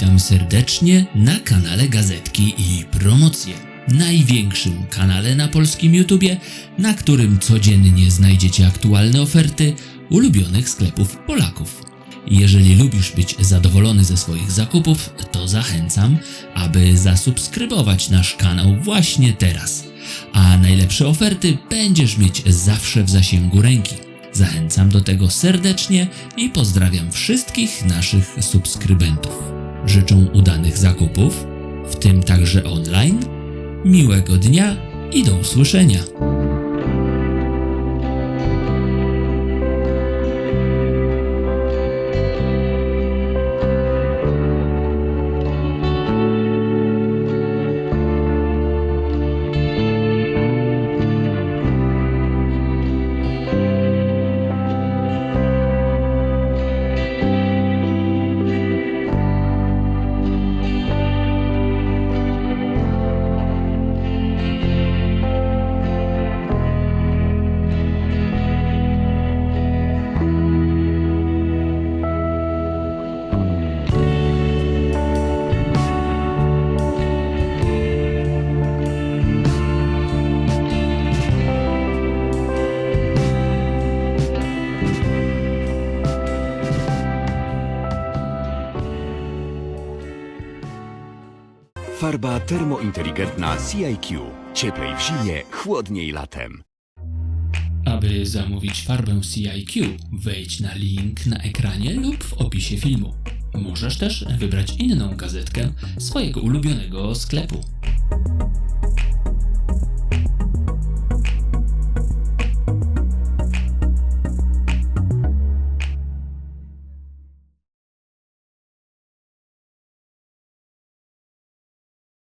Witam serdecznie na kanale Gazetki i Promocje. Największym kanale na polskim YouTubie, na którym codziennie znajdziecie aktualne oferty ulubionych sklepów Polaków. Jeżeli lubisz być zadowolony ze swoich zakupów, to zachęcam, aby zasubskrybować nasz kanał właśnie teraz. A najlepsze oferty będziesz mieć zawsze w zasięgu ręki. Zachęcam do tego serdecznie i pozdrawiam wszystkich naszych subskrybentów. Życzę udanych zakupów, w tym także online. Miłego dnia i do usłyszenia. Farba termointeligentna CIQ. Cieplej w zimie, chłodniej latem. Aby zamówić farbę CIQ, wejdź na link na ekranie lub w opisie filmu. Możesz też wybrać inną gazetkę swojego ulubionego sklepu.